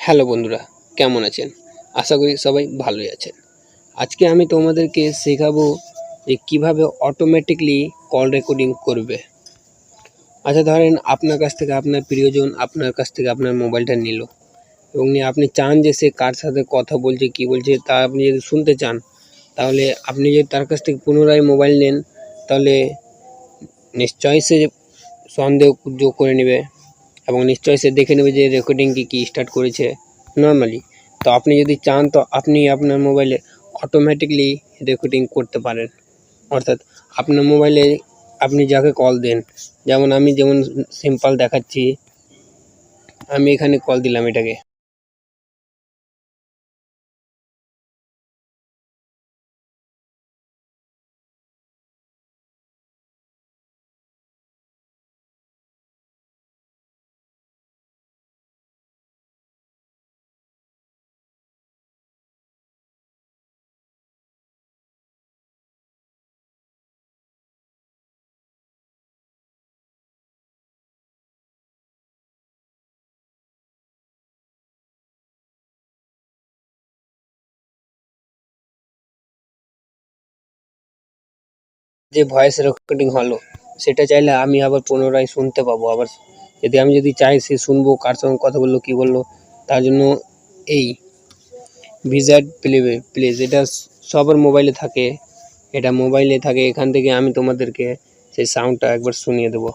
Hello বন্ধুরা, কেমন আছেন? আশা করি সবাই ভালোই আছেন। আজকে আমি তোমাদেরকে শেখাবো যে কীভাবে অটোমেটিকলি কল রেকর্ডিং করবে। আচ্ছা ধরেন আপনার কাছ থেকে আপনার প্রিয়জন আপনার কাছ থেকে আপনার মোবাইলটা নিল এবং নিয়ে আপনি চান যে সে কার সাথে কথা বলছে, কি বলছে, তা আপনি যদি শুনতে চান, তাহলে আপনি যদি তার কাছ থেকে পুনরায় মোবাইল নেন, তাহলে নিশ্চয়ই সে সন্দেহ যোগ করে নেবে। এবং নিশ্চয়ই সে দেখে নেবে যে রেকর্ডিং কি কী স্টার্ট করেছে নর্মালি তো আপনি যদি চান, তো আপনি আপনার মোবাইলে অটোমেটিকলি রেকর্ডিং করতে পারেন। অর্থাৎ আপনার মোবাইলে আপনি যাকে কল দেন, যেমন আমি যেমন সিম্পল দেখাচ্ছি, আমি এখানে কল দিলাম এটাকে। যে ভয়েস রেকর্ডিং হলো, সেটা চাইলে আমি আবার পুনরায় শুনতে পাবো। আবার যদি আমি যদি চাই সে শুনব, কার সঙ্গে কথা বলল, কী বলল, তার জন্য এই ভিজার্ড প্লে প্লেস এটা সবার মোবাইলে থাকে, এটা মোবাইলে থাকে, এখান থেকে আমি তোমাদেরকে সেই সাউন্ডটা একবার শুনিয়ে দেবো।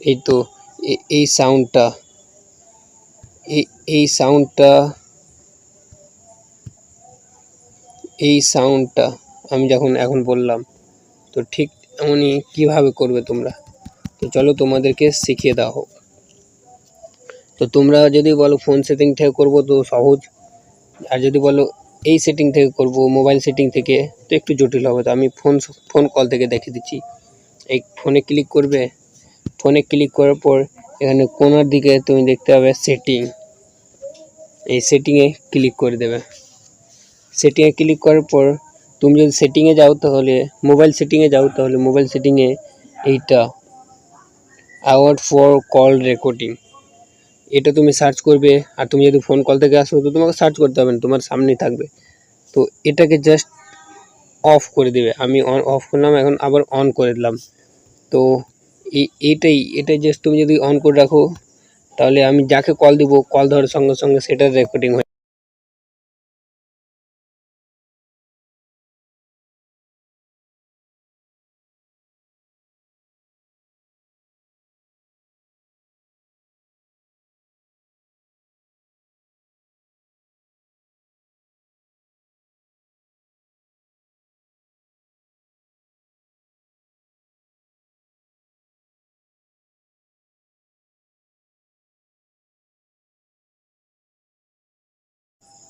এই তো এই সাউন্ডটা এই সাউন্ডটা এই সাউন্ডটা আমি যখন এখন বললাম, তো ঠিক এমনই কীভাবে করবে তোমরা? তো চলো তোমাদেরকে শিখিয়ে দেওয়া হোক। তো তোমরা যদি বলো ফোন সেটিং থেকে করব তো সহজ, আর যদি বলো এই সেটিং থেকে করব মোবাইল সেটিং থেকে, তো একটু জটিল হবে। তো আমি ফোন ফোন কল থেকে দেখে দিচ্ছি। এই ফোনে ক্লিক করবে? ফোনে ক্লিক করার পর এখানে কোনার দিকে তুমি দেখতে পাবে সেটিং এই সেটিংয়ে ক্লিক করে দেবে। সেটিংয়ে ক্লিক করার পর তুমি যদি সেটিংয়ে যাও তাহলে মোবাইল সেটিংয়ে যাও তাহলে মোবাইল সেটিংয়ে এইটা অ্যাওয়ার্ড ফর কল রেকর্ডিং এটা তুমি সার্চ করবে, আর তুমি যদি ফোন কল থেকে আসো, তো তোমাকে সার্চ করতে হবে না, তোমার সামনেই থাকবে। তো এটাকে জাস্ট অফ করে দেবে। আমি অন অফ করলাম, এখন আবার অন করে দিলাম। তো এই এইটাই এটাই জাস্ট তুমি যদি অন করে রাখো, তাহলে আমি যাকে কল দিব কল ধরার সঙ্গে সঙ্গে সেটার রেকর্ডিং হয়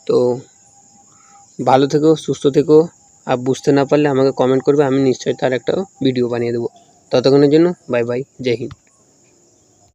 তো ভালো থেকো, সুস্থ থেকো আর বুঝতে না পারলে আমাকে কমেন্ট করবে, আমি নিশ্চয়ই তার একটা ভিডিও বানিয়ে দেবো। ততক্ষণের জন্য বাই বাই জয় হিন্দ।